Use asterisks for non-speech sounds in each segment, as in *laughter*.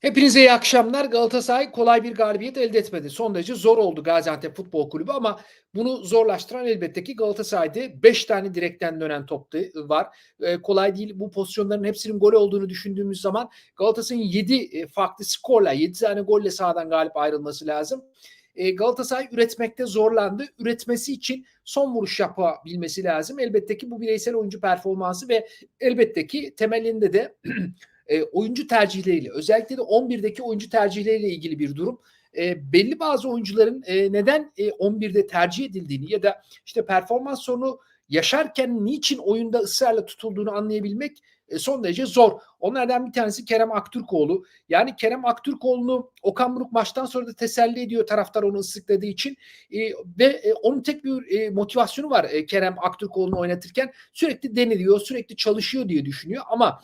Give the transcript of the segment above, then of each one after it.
Hepinize iyi akşamlar. Galatasaray kolay bir galibiyet elde etmedi. Son derece zor oldu Gaziantep Futbol Kulübü ama bunu zorlaştıran elbette ki Galatasaray'da 5 tane direkten dönen top var. E, kolay değil. Bu pozisyonların hepsinin gol olduğunu düşündüğümüz zaman Galatasaray'ın 7 farklı skorla 7 tane golle sahadan galip ayrılması lazım. E, Galatasaray üretmekte zorlandı. Üretmesi için son vuruş yapabilmesi lazım. Elbette ki bu bireysel oyuncu performansı ve elbette ki temelinde de *clears throat* e, oyuncu tercihleriyle özellikle de 11'deki oyuncu tercihleriyle ilgili bir durum. E, belli bazı oyuncuların e, neden e, 11'de tercih edildiğini ya da işte performans sorunu yaşarken niçin oyunda ısrarla tutulduğunu anlayabilmek e, son derece zor. Onlardan bir tanesi Kerem Aktürkoğlu. Yani Kerem Aktürkoğlu'nu Okan Buruk maçtan sonra da teselli ediyor taraftar onu ıslıkladığı için. E, ve e, onun tek bir e, motivasyonu var e, Kerem Aktürkoğlu'nu oynatırken. Sürekli deniliyor, sürekli çalışıyor diye düşünüyor ama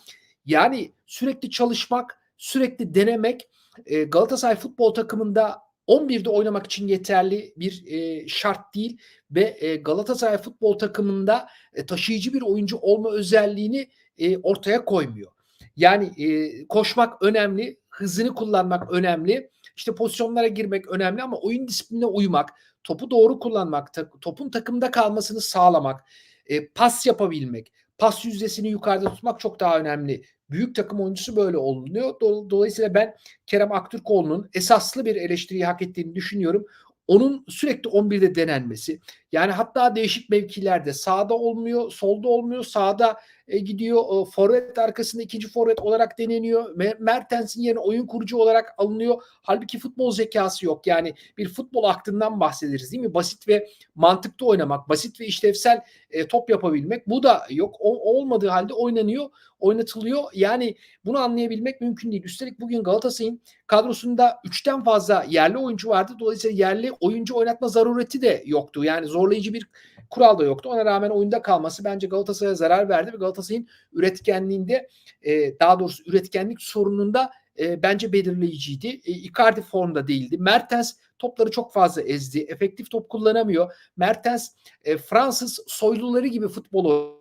yani sürekli çalışmak, sürekli denemek e, Galatasaray futbol takımında 11'de oynamak için yeterli bir e, şart değil ve e, Galatasaray futbol takımında e, taşıyıcı bir oyuncu olma özelliğini e, ortaya koymuyor. Yani e, koşmak önemli, hızını kullanmak önemli, işte pozisyonlara girmek önemli ama oyun disiplinine uymak, topu doğru kullanmak, ta, topun takımda kalmasını sağlamak, e, pas yapabilmek, pas yüzdesini yukarıda tutmak çok daha önemli. Büyük takım oyuncusu böyle oluyor. Dolayısıyla ben Kerem Aktürkoğlu'nun esaslı bir eleştiriyi hak ettiğini düşünüyorum. Onun sürekli 11'de denenmesi. Yani hatta değişik mevkilerde sağda olmuyor, solda olmuyor, sağda e, gidiyor. E, forvet arkasında ikinci forvet olarak deneniyor. Mertens'in yerine oyun kurucu olarak alınıyor. Halbuki futbol zekası yok. Yani bir futbol aklından bahsederiz değil mi? Basit ve mantıklı oynamak, basit ve işlevsel e, top yapabilmek. Bu da yok. O, olmadığı halde oynanıyor, oynatılıyor. Yani bunu anlayabilmek mümkün değil. Üstelik bugün Galatasaray'ın kadrosunda üçten fazla yerli oyuncu vardı. Dolayısıyla yerli oyuncu oynatma zarureti de yoktu. Yani zorlayıcı bir kural da yoktu. Ona rağmen oyunda kalması bence Galatasaray'a zarar verdi ve Galatasaray'ın üretkenliğinde e, daha doğrusu üretkenlik sorununda e, bence belirleyiciydi. E, Icardi formda değildi. Mertens topları çok fazla ezdi. Efektif top kullanamıyor. Mertens e, Fransız soyluları gibi futbol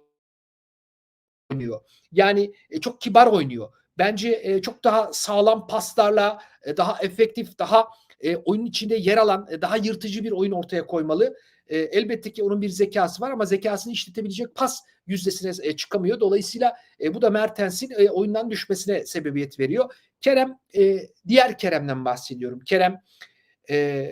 oynuyor. Yani e, çok kibar oynuyor. Bence e, çok daha sağlam paslarla, e, daha efektif, daha e, oyunun içinde yer alan, e, daha yırtıcı bir oyun ortaya koymalı. E, elbette ki onun bir zekası var ama zekasını işletebilecek pas yüzdesine e, çıkamıyor. Dolayısıyla e, bu da Mertens'in e, oyundan düşmesine sebebiyet veriyor. Kerem, e, diğer Kerem'den bahsediyorum. Kerem e,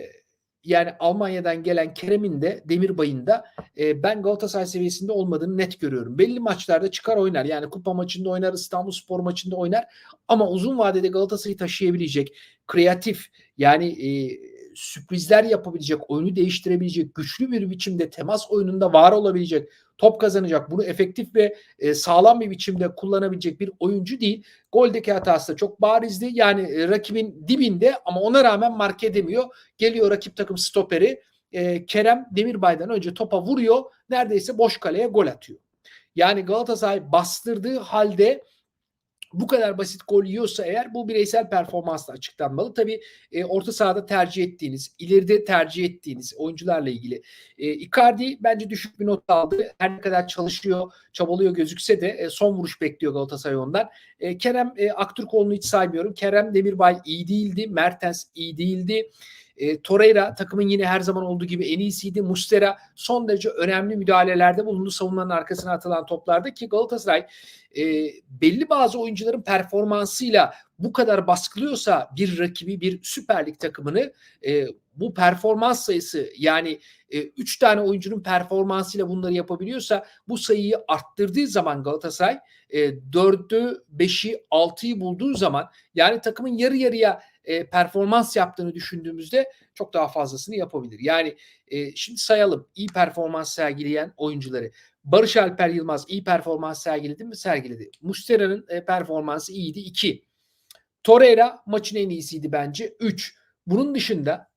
yani Almanya'dan gelen Kerem'in de Demirbay'ın da e, ben Galatasaray seviyesinde olmadığını net görüyorum. Belli maçlarda çıkar oynar. Yani kupa maçında oynar, İstanbul Spor maçında oynar. Ama uzun vadede Galatasaray'ı taşıyabilecek, kreatif yani e, sürprizler yapabilecek, oyunu değiştirebilecek, güçlü bir biçimde temas oyununda var olabilecek, top kazanacak, bunu efektif ve e, sağlam bir biçimde kullanabilecek bir oyuncu değil. Goldeki hatası da çok barizdi. Yani e, rakibin dibinde ama ona rağmen mark edemiyor. Geliyor rakip takım stoperi. E, Kerem Demirbay'dan önce topa vuruyor. Neredeyse boş kaleye gol atıyor. Yani Galatasaray bastırdığı halde bu kadar basit gol yiyorsa eğer bu bireysel performansla açıklanmalı. Tabii e, orta sahada tercih ettiğiniz, ileride tercih ettiğiniz oyuncularla ilgili. E, Icardi bence düşük bir not aldı. Her ne kadar çalışıyor, çabalıyor gözükse de e, son vuruş bekliyor Galatasaray ondan. E, Kerem e, Aktürkoğlu'nu hiç saymıyorum. Kerem Demirbay iyi değildi. Mertens iyi değildi. E, Torreira takımın yine her zaman olduğu gibi en iyisiydi. Mustera son derece önemli müdahalelerde bulundu savunmanın arkasına atılan toplarda ki Galatasaray e, belli bazı oyuncuların performansıyla bu kadar baskılıyorsa bir rakibi bir Süper Lig takımını e, bu performans sayısı yani 3 e, tane oyuncunun performansıyla bunları yapabiliyorsa bu sayıyı arttırdığı zaman Galatasaray e, 4'ü 5'i 6'yı bulduğu zaman yani takımın yarı yarıya e, performans yaptığını düşündüğümüzde çok daha fazlasını yapabilir. Yani e, şimdi sayalım iyi performans sergileyen oyuncuları. Barış Alper Yılmaz iyi performans sergiledi mi? Sergiledi. Mustera'nın e, performansı iyiydi. 2. Torreira maçın en iyisiydi bence. 3. Bunun dışında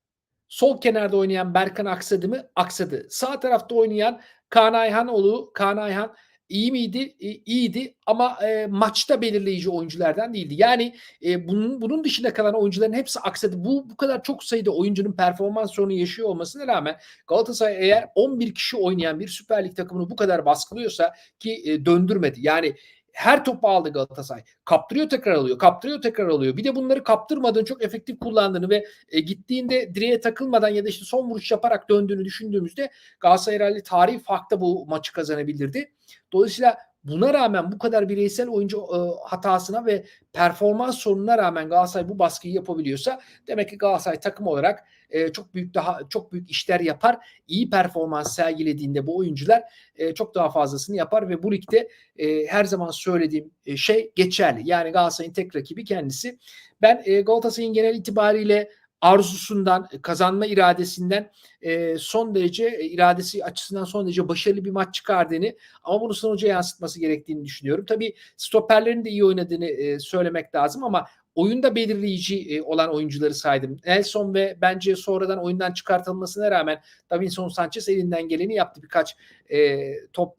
sol kenarda oynayan Berkan aksadı mı? Aksadı. Sağ tarafta oynayan Kaan Ayhanoğlu, Kaan Ayhan iyi miydi? E, iyiydi ama e, maçta belirleyici oyunculardan değildi. Yani e, bunun bunun dışında kalan oyuncuların hepsi aksadı. Bu bu kadar çok sayıda oyuncunun performans sorunu yaşıyor olmasına rağmen Galatasaray eğer 11 kişi oynayan bir Süper Lig takımını bu kadar baskılıyorsa ki e, döndürmedi. Yani Her topu aldı Galatasaray. Kaptırıyor tekrar alıyor. Kaptırıyor tekrar alıyor. Bir de bunları kaptırmadığını çok efektif kullandığını ve e, gittiğinde direğe takılmadan ya da işte son vuruş yaparak döndüğünü düşündüğümüzde Galatasaray herhalde tarihi farkta bu maçı kazanabilirdi. Dolayısıyla buna rağmen bu kadar bireysel oyuncu e, hatasına ve performans sorununa rağmen Galatasaray bu baskıyı yapabiliyorsa demek ki Galatasaray takım olarak e, çok büyük daha çok büyük işler yapar. İyi performans sergilediğinde bu oyuncular e, çok daha fazlasını yapar ve bu ligde e, her zaman söylediğim e, şey geçerli. Yani Galatasaray'ın tek rakibi kendisi. Ben e, Galatasaray'ın genel itibariyle arzusundan, kazanma iradesinden e, son derece e, iradesi açısından son derece başarılı bir maç çıkardığını ama bunu sonuca yansıtması gerektiğini düşünüyorum. Tabii stoperlerin de iyi oynadığını e, söylemek lazım ama oyunda belirleyici e, olan oyuncuları saydım. Nelson ve bence sonradan oyundan çıkartılmasına rağmen Davinson Sanchez elinden geleni yaptı. Birkaç e, top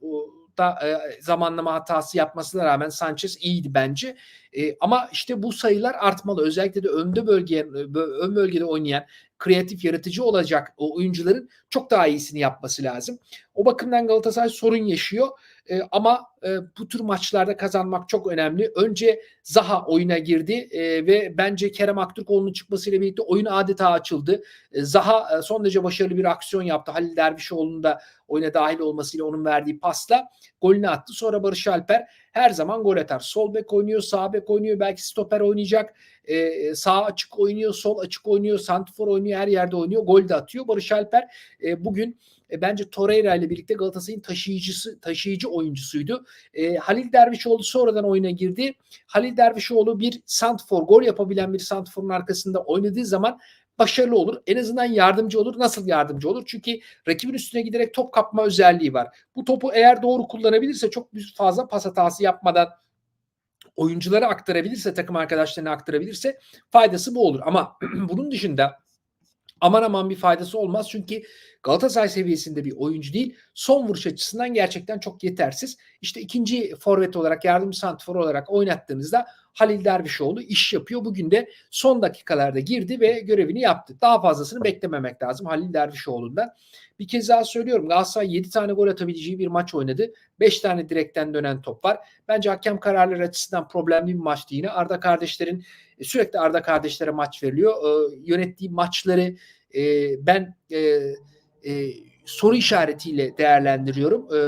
da e, zamanlama hatası yapmasına rağmen Sanchez iyiydi bence. E, ama işte bu sayılar artmalı. Özellikle de önde bölgeye ön bölgede oynayan kreatif yaratıcı olacak o oyuncuların çok daha iyisini yapması lazım. O bakımdan Galatasaray sorun yaşıyor. E, ama e, bu tür maçlarda kazanmak çok önemli. Önce Zaha oyuna girdi e, ve bence Kerem Aktürkoğlu'nun çıkmasıyla birlikte oyun adeta açıldı. E, Zaha e, son derece başarılı bir aksiyon yaptı. Halil Dervişoğlu'nun da oyuna dahil olmasıyla onun verdiği pasla golünü attı. Sonra Barış Alper her zaman gol atar. Sol bek oynuyor, sağ bek oynuyor, belki stoper oynayacak. E, sağ açık oynuyor, sol açık oynuyor, santifor oynuyor, her yerde oynuyor. Gol de atıyor. Barış Alper e, bugün e, bence Torreira ile birlikte Galatasaray'ın taşıyıcısı taşıyıcı oyuncusuydu. E, Halil Dervişoğlu sonradan oyuna girdi. Halil Dervişoğlu bir santfor gol yapabilen bir santforun arkasında oynadığı zaman başarılı olur. En azından yardımcı olur. Nasıl yardımcı olur? Çünkü rakibin üstüne giderek top kapma özelliği var. Bu topu eğer doğru kullanabilirse çok fazla pas hatası yapmadan oyunculara aktarabilirse, takım arkadaşlarına aktarabilirse faydası bu olur. Ama *clears throat* bunun dışında aman aman bir faydası olmaz. Çünkü Galatasaray seviyesinde bir oyuncu değil. Son vuruş açısından gerçekten çok yetersiz. İşte ikinci forvet olarak, yardımcı santrfor olarak oynattığınızda Halil Dervişoğlu iş yapıyor. Bugün de son dakikalarda girdi ve görevini yaptı. Daha fazlasını beklememek lazım Halil Dervişoğlu'ndan. Bir kez daha söylüyorum Galatasaray 7 tane gol atabileceği bir maç oynadı. 5 tane direkten dönen top var. Bence hakem kararları açısından problemli bir maçtı yine. Arda kardeşlerin sürekli Arda kardeşlere maç veriliyor. Ee, yönettiği maçları e, ben e, e, soru işaretiyle değerlendiriyorum. E,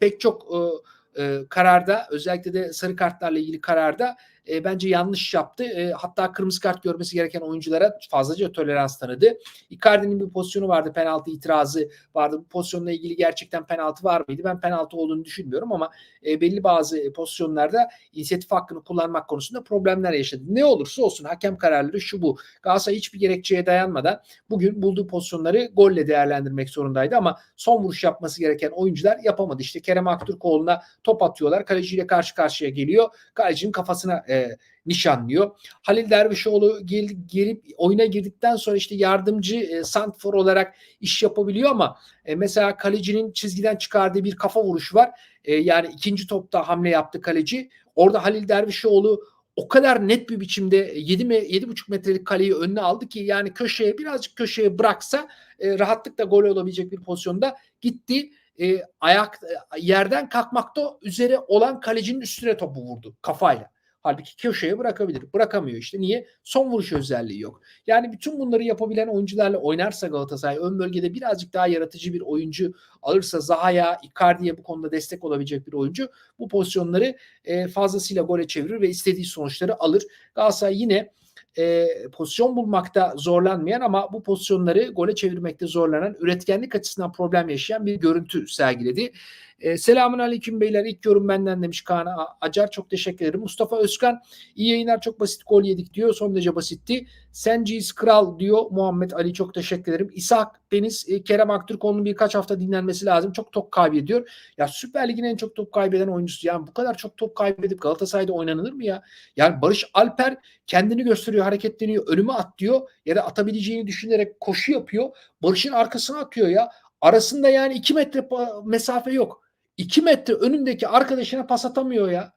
pek çok e, e, kararda özellikle de sarı kartlarla ilgili kararda e, bence yanlış yaptı. E, hatta kırmızı kart görmesi gereken oyunculara fazlaca tolerans tanıdı. Icardi'nin bir pozisyonu vardı. Penaltı itirazı vardı. Bu pozisyonla ilgili gerçekten penaltı var mıydı? Ben penaltı olduğunu düşünmüyorum ama e, belli bazı pozisyonlarda inisiyatif hakkını kullanmak konusunda problemler yaşadı. Ne olursa olsun hakem kararları şu bu. Galatasaray hiçbir gerekçeye dayanmadan bugün bulduğu pozisyonları golle değerlendirmek zorundaydı ama son vuruş yapması gereken oyuncular yapamadı. İşte Kerem Aktürkoğlu'na top atıyorlar. Kaleciyle karşı karşıya geliyor. Kalecinin kafasına e, e, nişanlıyor. Halil Dervişoğlu gel, gelip oyuna girdikten sonra işte yardımcı e, santfor olarak iş yapabiliyor ama e, mesela kalecinin çizgiden çıkardığı bir kafa vuruşu var. E, yani ikinci topta hamle yaptı kaleci. Orada Halil Dervişoğlu o kadar net bir biçimde 7 mi 7,5 metrelik kaleyi önüne aldı ki yani köşeye birazcık köşeye bıraksa e, rahatlıkla gol olabilecek bir pozisyonda gitti. E, ayak e, yerden kalkmakta üzere olan kalecinin üstüne topu vurdu kafayla. Halbuki köşeye bırakabilir. Bırakamıyor işte. Niye? Son vuruş özelliği yok. Yani bütün bunları yapabilen oyuncularla oynarsa Galatasaray ön bölgede birazcık daha yaratıcı bir oyuncu alırsa Zaha'ya, Icardi'ye bu konuda destek olabilecek bir oyuncu bu pozisyonları e, fazlasıyla gole çevirir ve istediği sonuçları alır. Galatasaray yine e, pozisyon bulmakta zorlanmayan ama bu pozisyonları gole çevirmekte zorlanan, üretkenlik açısından problem yaşayan bir görüntü sergiledi. E, selamun aleyküm beyler. İlk yorum benden demiş Kaan Acar. Çok teşekkür ederim. Mustafa Özkan iyi yayınlar çok basit gol yedik diyor. Son derece basitti. Senciz Kral diyor. Muhammed Ali çok teşekkür ederim. İshak Deniz e, Kerem Aktürkoğlu'nun birkaç hafta dinlenmesi lazım. Çok top kaybediyor. Ya Süper Lig'in en çok top kaybeden oyuncusu. Yani bu kadar çok top kaybedip Galatasaray'da oynanılır mı ya? Yani Barış Alper kendini gösteriyor, hareketleniyor, önüme at diyor ya da atabileceğini düşünerek koşu yapıyor. Barış'ın arkasına atıyor ya. Arasında yani iki metre mesafe yok. 2 metre önündeki arkadaşına pas atamıyor ya.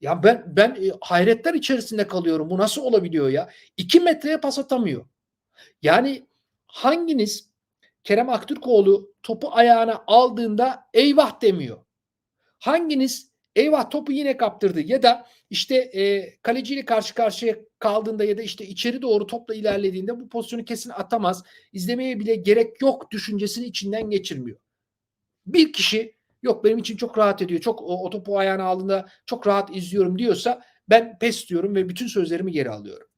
Ya ben ben e, hayretler içerisinde kalıyorum. Bu nasıl olabiliyor ya? 2 metreye pas atamıyor. Yani hanginiz Kerem Aktürkoğlu topu ayağına aldığında eyvah demiyor? Hanginiz Eyvah topu yine kaptırdı ya da işte e, kaleciyle karşı karşıya kaldığında ya da işte içeri doğru topla ilerlediğinde bu pozisyonu kesin atamaz. İzlemeye bile gerek yok düşüncesini içinden geçirmiyor. Bir kişi yok benim için çok rahat ediyor. Çok o, o topu ayağına aldığında çok rahat izliyorum diyorsa ben pes diyorum ve bütün sözlerimi geri alıyorum.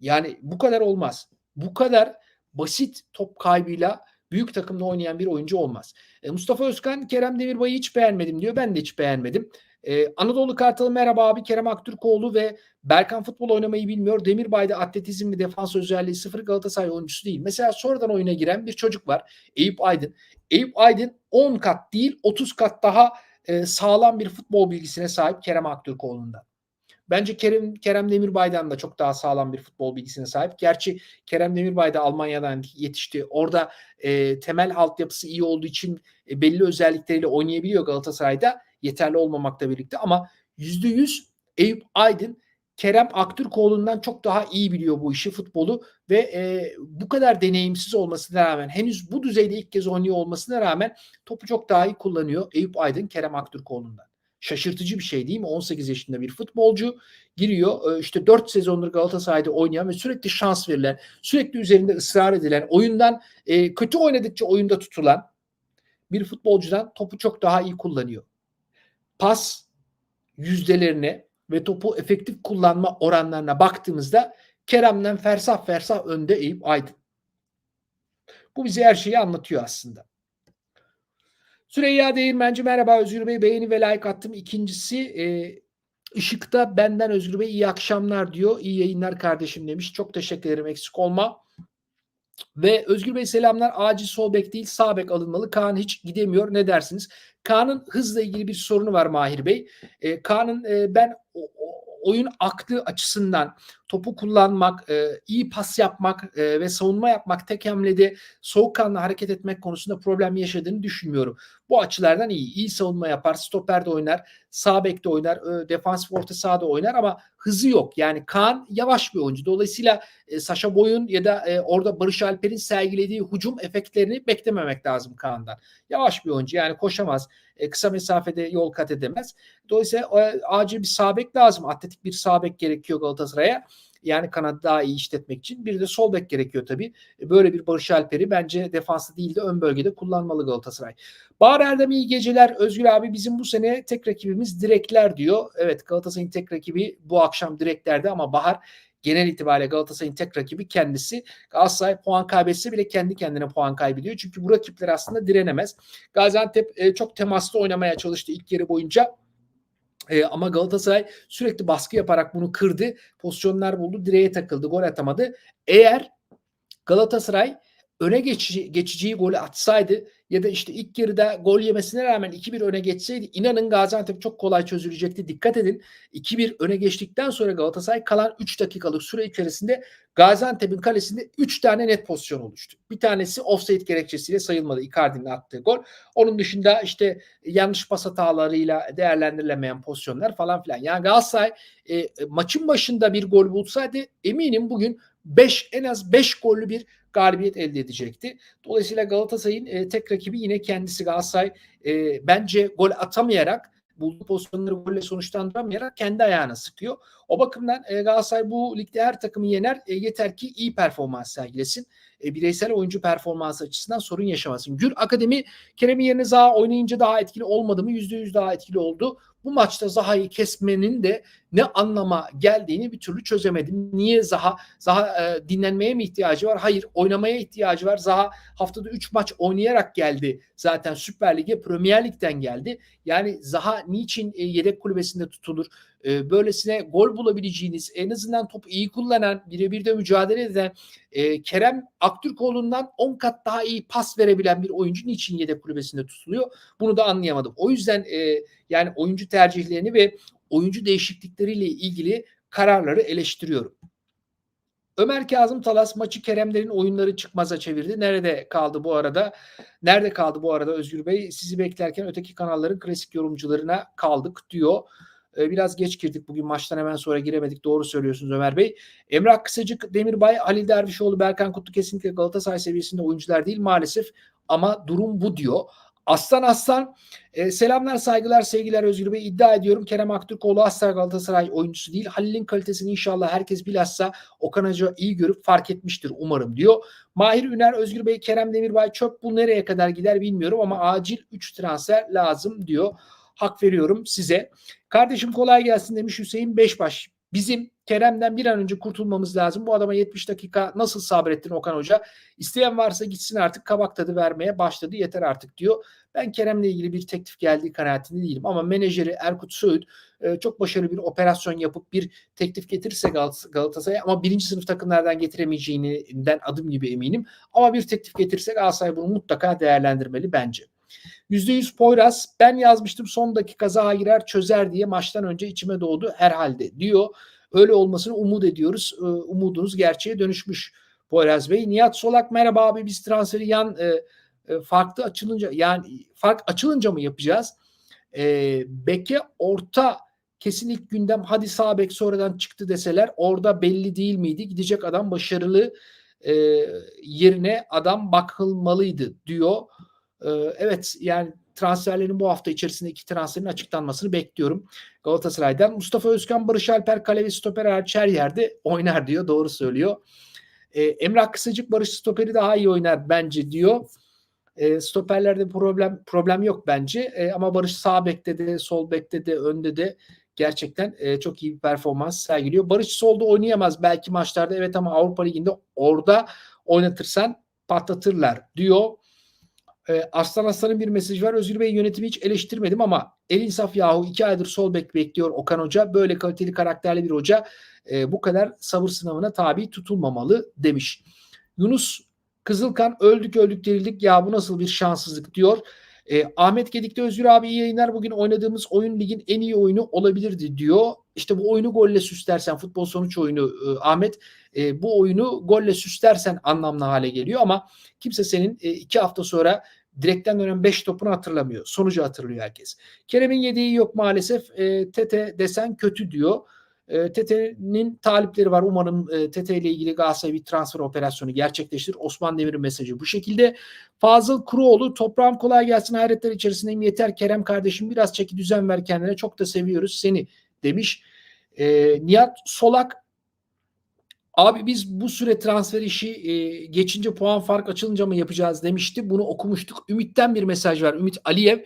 Yani bu kadar olmaz. Bu kadar basit top kaybıyla büyük takımda oynayan bir oyuncu olmaz. E, Mustafa Özkan Kerem Demirbay'ı hiç beğenmedim diyor. Ben de hiç beğenmedim. Ee, Anadolu Kartalı merhaba abi Kerem Aktürkoğlu ve Berkan futbol oynamayı bilmiyor. Demirbay'da atletizm ve defans özelliği sıfır Galatasaray oyuncusu değil. Mesela sonradan oyuna giren bir çocuk var. Eyüp Aydın. Eyüp Aydın 10 kat değil 30 kat daha e, sağlam bir futbol bilgisine sahip Kerem Aktürkoğlu'ndan. Bence Kerem, Kerem Demirbay'dan da çok daha sağlam bir futbol bilgisine sahip. Gerçi Kerem Demirbay da Almanya'dan yetişti. Orada e, temel altyapısı iyi olduğu için e, belli özellikleriyle oynayabiliyor Galatasaray'da. Yeterli olmamakla birlikte ama %100 Eyüp Aydın Kerem Aktürkoğlu'ndan çok daha iyi biliyor bu işi futbolu ve e, bu kadar deneyimsiz olmasına rağmen henüz bu düzeyde ilk kez oynuyor olmasına rağmen topu çok daha iyi kullanıyor Eyüp Aydın Kerem Aktürkoğlu'ndan. Şaşırtıcı bir şey değil mi? 18 yaşında bir futbolcu giriyor. İşte 4 sezondur Galatasaray'da oynayan ve sürekli şans verilen, sürekli üzerinde ısrar edilen, oyundan e, kötü oynadıkça oyunda tutulan bir futbolcudan topu çok daha iyi kullanıyor. Pas yüzdelerine ve topu efektif kullanma oranlarına baktığımızda Kerem'den fersah fersah önde Eyüp Aydın. Bu bize her şeyi anlatıyor aslında. Süreyya Değirmenci merhaba Özgür Bey beğeni ve like attım. İkincisi e, Işık'ta benden Özgür Bey iyi akşamlar diyor. İyi yayınlar kardeşim demiş. Çok teşekkür ederim eksik olma. Ve Özgür Bey selamlar. Acil sol bek değil sağ bek alınmalı. Kaan hiç gidemiyor. Ne dersiniz? Kaan'ın hızla ilgili bir sorunu var Mahir Bey. E, Kaan'ın e, ben oyun aklı açısından topu kullanmak, e, iyi pas yapmak e, ve savunma yapmak tek hamlede soğukkanlı hareket etmek konusunda problem yaşadığını düşünmüyorum. Bu açılardan iyi. İyi savunma yapar, stoperde oynar, sağ bekte oynar, e, defansif orta sahada oynar ama hızı yok. Yani Kaan yavaş bir oyuncu. Dolayısıyla e, Saşa Boy'un ya da e, orada Barış Alper'in sergilediği hücum efektlerini beklememek lazım Kaan'dan. Yavaş bir oyuncu yani koşamaz. E, kısa mesafede yol kat edemez. Dolayısıyla e, acil bir sağ bek lazım. Atletik bir sağ bek gerekiyor Galatasaray'a. Yani kanadı daha iyi işletmek için. Bir de sol bek gerekiyor tabii. E, böyle bir Barış Alper'i bence defanslı değil de ön bölgede kullanmalı Galatasaray. Bahar Erdem iyi geceler. Özgür abi bizim bu sene tek rakibimiz direkler diyor. Evet Galatasaray'ın tek rakibi bu akşam direklerde ama Bahar genel itibariyle Galatasaray'ın tek rakibi kendisi. Galatasaray puan kaybetse bile kendi kendine puan kaybediyor. Çünkü bu rakipler aslında direnemez. Gaziantep e, çok temaslı oynamaya çalıştı ilk yarı boyunca. E, ama Galatasaray sürekli baskı yaparak bunu kırdı. Pozisyonlar buldu. Direğe takıldı. Gol atamadı. Eğer Galatasaray öne geçici, geçeceği golü atsaydı ya da işte ilk yarıda gol yemesine rağmen 2-1 öne geçseydi inanın Gaziantep çok kolay çözülecekti. Dikkat edin 2-1 öne geçtikten sonra Galatasaray kalan 3 dakikalık süre içerisinde Gaziantep'in kalesinde 3 tane net pozisyon oluştu. Bir tanesi offside gerekçesiyle sayılmadı Icardi'nin attığı gol. Onun dışında işte yanlış pas hatalarıyla değerlendirilemeyen pozisyonlar falan filan. Yani Galatasaray e, maçın başında bir gol bulsaydı eminim bugün 5 en az 5 gollü bir galibiyet elde edecekti. Dolayısıyla Galatasaray'ın e, tek rakibi yine kendisi Galatasaray e, bence gol atamayarak bulduğu pozisyonları golle sonuçlandıramayarak kendi ayağına sıkıyor. O bakımdan e, Galatasaray bu ligde her takımı yener. E, yeter ki iyi performans sergilesin. E, bireysel oyuncu performansı açısından sorun yaşamasın. Gür Akademi Kerem'in yerine Zaha oynayınca daha etkili olmadı mı? %100 daha etkili oldu. Bu maçta Zaha'yı kesmenin de ne anlama geldiğini bir türlü çözemedim. Niye Zaha? Zaha e, dinlenmeye mi ihtiyacı var? Hayır, oynamaya ihtiyacı var. Zaha haftada 3 maç oynayarak geldi. Zaten Süper Lig'e, Premier Lig'den geldi. Yani Zaha niçin e, yedek kulübesinde tutulur? E, böylesine gol bulabileceğiniz, en azından topu iyi kullanan, birebir de mücadele eden e, Kerem Aktürkoğlu'ndan 10 kat daha iyi pas verebilen bir oyuncu niçin yedek kulübesinde tutuluyor? Bunu da anlayamadım. O yüzden e, yani oyuncu tercihlerini ve oyuncu değişiklikleriyle ilgili kararları eleştiriyorum. Ömer Kazım Talas maçı Keremlerin oyunları çıkmaza çevirdi. Nerede kaldı bu arada? Nerede kaldı bu arada Özgür Bey? Sizi beklerken öteki kanalların klasik yorumcularına kaldık diyor. Ee, biraz geç girdik bugün maçtan hemen sonra giremedik. Doğru söylüyorsunuz Ömer Bey. Emrah Kısacık, Demirbay, Halil Dervişoğlu, Berkan Kutlu kesinlikle Galatasaray seviyesinde oyuncular değil maalesef. Ama durum bu diyor. Aslan Aslan e, selamlar saygılar sevgiler Özgür Bey iddia ediyorum Kerem Aktürkoğlu asla Galatasaray oyuncusu değil. Halil'in kalitesini inşallah herkes bilhassa Okan Hoca iyi görüp fark etmiştir umarım diyor. Mahir Üner Özgür Bey Kerem Demirbay çöp bu nereye kadar gider bilmiyorum ama acil 3 transfer lazım diyor. Hak veriyorum size. Kardeşim kolay gelsin demiş Hüseyin Beşbaş. Bizim Kerem'den bir an önce kurtulmamız lazım. Bu adama 70 dakika nasıl sabrettin Okan Hoca? İsteyen varsa gitsin artık kabak tadı vermeye başladı yeter artık diyor. Ben Kerem'le ilgili bir teklif geldiği kanaatinde değilim. Ama menajeri Erkut Söğüt e, çok başarılı bir operasyon yapıp bir teklif getirirse Galatasaray'a ama birinci sınıf takımlardan getiremeyeceğinden adım gibi eminim. Ama bir teklif getirirse Galatasaray bunu mutlaka değerlendirmeli bence. %100 Poyraz ben yazmıştım son dakika Zaha girer çözer diye maçtan önce içime doğdu herhalde diyor. Öyle olmasını umut ediyoruz. E, umudunuz gerçeğe dönüşmüş Poyraz Bey. Nihat Solak merhaba abi biz transferi yan e, e, farklı açılınca yani fark açılınca mı yapacağız? E, beke orta kesin ilk gündem hadi sağ bek sonradan çıktı deseler orada belli değil miydi? Gidecek adam başarılı e, yerine adam bakılmalıydı diyor. E, evet yani transferlerin bu hafta içerisinde iki transferin açıklanmasını bekliyorum Galatasaray'dan. Mustafa Özkan, Barış Alper, Kale ve Stoper hariç her yerde oynar diyor. Doğru söylüyor. E, Emrah Kısacık Barış Stoper'i daha iyi oynar bence diyor. E, stoperlerde problem problem yok bence. E, ama Barış sağ bekte de, sol bekte de, önde de gerçekten e, çok iyi bir performans sergiliyor. Barış solda oynayamaz belki maçlarda evet ama Avrupa Ligi'nde orada oynatırsan patlatırlar diyor. E, Aslan Aslan'ın bir mesajı var. Özgür Bey yönetimi hiç eleştirmedim ama el insaf yahu iki aydır sol bek bekliyor Okan Hoca. Böyle kaliteli karakterli bir hoca e, bu kadar sabır sınavına tabi tutulmamalı demiş. Yunus Kızılkan öldük öldük dirildik ya bu nasıl bir şanssızlık diyor. E, Ahmet Gedik'te Özgür abi iyi yayınlar. Bugün oynadığımız oyun ligin en iyi oyunu olabilirdi diyor. İşte bu oyunu golle süslersen futbol sonuç oyunu e, Ahmet e, bu oyunu golle süslersen anlamlı hale geliyor ama kimse senin e, iki hafta sonra direkten dönen 5 topunu hatırlamıyor. Sonucu hatırlıyor herkes. Kerem'in yediği yok maalesef. E, Tete desen kötü diyor. E, Tete'nin talipleri var. Umarım e, Tete ile ilgili Galatasaray bir transfer operasyonu gerçekleştirir. Osman Demir'in mesajı bu şekilde. Fazıl Kuruoğlu toprağım kolay gelsin hayretler içerisindeyim. Yeter Kerem kardeşim biraz çeki düzen ver kendine. Çok da seviyoruz seni demiş. E, Nihat Solak Abi biz bu süre transfer işi e, geçince puan fark açılınca mı yapacağız demişti. Bunu okumuştuk. Ümit'ten bir mesaj var. Ümit Aliyev.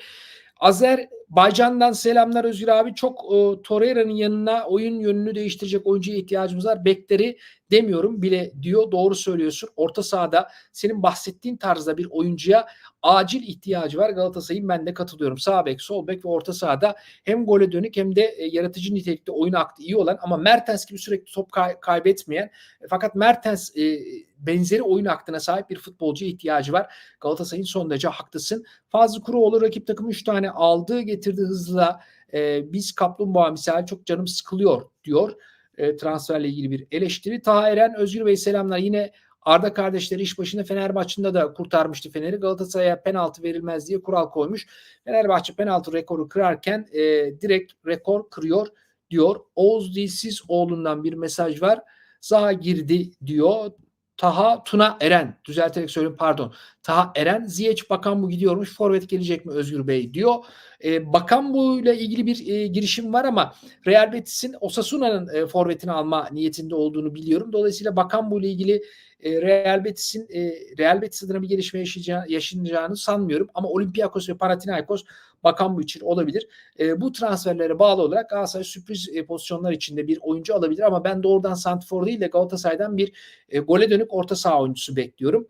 Azer Baycan'dan selamlar Özgür abi. Çok e, Torreira'nın yanına oyun yönünü değiştirecek oyuncuya ihtiyacımız var. Bekleri demiyorum bile diyor. Doğru söylüyorsun. Orta sahada senin bahsettiğin tarzda bir oyuncuya acil ihtiyacı var. Galatasaray'ın ben de katılıyorum. Sağ bek, sol bek ve orta sahada hem gole dönük hem de e, yaratıcı nitelikte oyun aktı iyi olan ama Mertens gibi sürekli top kay- kaybetmeyen e, fakat Mertens e, benzeri oyun aklına sahip bir futbolcuya ihtiyacı var. Galatasaray'ın son derece haklısın. Fazlı Kuruoğlu rakip takım 3 tane aldı getirdi hızla. E, biz Kaplumbağa misal çok canım sıkılıyor diyor. E, transferle ilgili bir eleştiri. Taha Eren, Özgür Bey selamlar. Yine Arda kardeşleri iş başında Fenerbahçe'nde de kurtarmıştı Fener'i. Galatasaray'a penaltı verilmez diye kural koymuş. Fenerbahçe penaltı rekoru kırarken e, direkt rekor kırıyor diyor. Oğuz Dilsiz oğlundan bir mesaj var. Zaha girdi diyor. Taha Tuna Eren düzelterek söyleyeyim pardon. Taha Eren Ziyech Bakan bu gidiyormuş. Forvet gelecek mi Özgür Bey diyor. E, Bakan bu ile ilgili bir e, girişim var ama Real Betis'in Osasuna'nın e, forvetini alma niyetinde olduğunu biliyorum. Dolayısıyla Bakan bu ile ilgili e, Real Betis'in e, Real Betis adına bir gelişme yaşayacağını, yaşanacağını sanmıyorum. Ama Olympiakos ve Panathinaikos bakan bu için olabilir. E, bu transferlere bağlı olarak Galatasaray sürpriz e, pozisyonlar içinde bir oyuncu alabilir ama ben doğrudan Santifor değil de Galatasaray'dan bir e, gole dönük orta saha oyuncusu bekliyorum.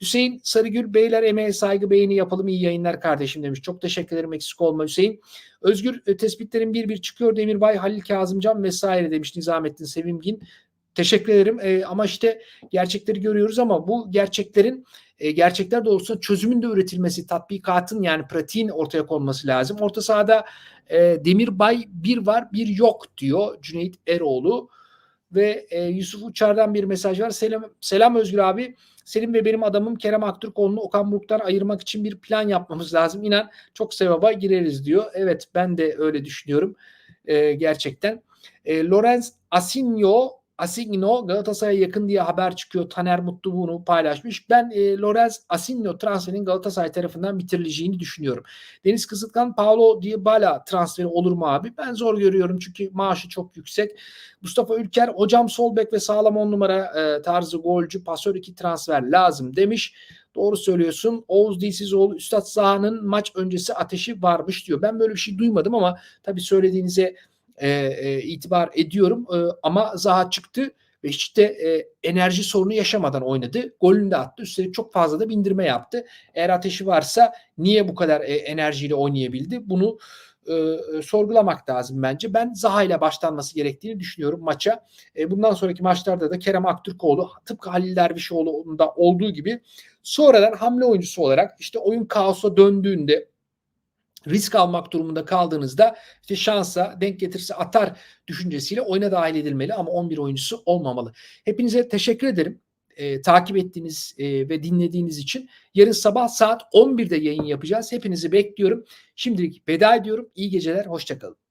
Hüseyin Sarıgül Beyler emeğe saygı beğeni yapalım iyi yayınlar kardeşim demiş. Çok teşekkür ederim eksik olma Hüseyin. Özgür e, tespitlerin bir bir çıkıyor Demirbay, Halil Kazımcan vesaire demiş Nizamettin Sevimgin. Teşekkür ederim. E, ama işte gerçekleri görüyoruz ama bu gerçeklerin e, gerçekler doğrultusunda çözümün de üretilmesi, tatbikatın yani pratiğin ortaya konması lazım. Orta sahada e, Demirbay bir var bir yok diyor Cüneyt Eroğlu ve e, Yusuf Uçar'dan bir mesaj var. Selam, selam Özgür abi. Selim ve benim adamım Kerem Aktürkoğlu'nu Okan Buruk'tan ayırmak için bir plan yapmamız lazım. İnan çok sevaba gireriz diyor. Evet ben de öyle düşünüyorum. E, gerçekten. E, Lorenz Asinio Asigno Galatasaray'a yakın diye haber çıkıyor. Taner Mutlu bunu paylaşmış. Ben e, Lorenz Asigno transferinin Galatasaray tarafından bitirileceğini düşünüyorum. Deniz Kızılkan Paulo Dybala transferi olur mu abi? Ben zor görüyorum çünkü maaşı çok yüksek. Mustafa Ülker hocam sol bek ve sağlam on numara e, tarzı golcü pasör iki transfer lazım demiş. Doğru söylüyorsun. Oğuz Dilsizoğlu Üstad Zaha'nın maç öncesi ateşi varmış diyor. Ben böyle bir şey duymadım ama tabii söylediğinize e, e, itibar ediyorum. E, ama Zaha çıktı ve işte e, enerji sorunu yaşamadan oynadı. Golünü de attı. Üstelik çok fazla da bindirme yaptı. Eğer ateşi varsa niye bu kadar e, enerjiyle oynayabildi? Bunu e, e, sorgulamak lazım bence. Ben Zaha ile başlanması gerektiğini düşünüyorum maça. E, bundan sonraki maçlarda da Kerem Aktürkoğlu tıpkı Halil Dervişoğlu'nda olduğu gibi sonradan hamle oyuncusu olarak işte oyun kaosa döndüğünde risk almak durumunda kaldığınızda işte şansa denk getirse atar düşüncesiyle oyuna dahil edilmeli ama 11 oyuncusu olmamalı. Hepinize teşekkür ederim. E, takip ettiğiniz e, ve dinlediğiniz için. Yarın sabah saat 11'de yayın yapacağız. Hepinizi bekliyorum. Şimdilik veda ediyorum. İyi geceler, hoşçakalın.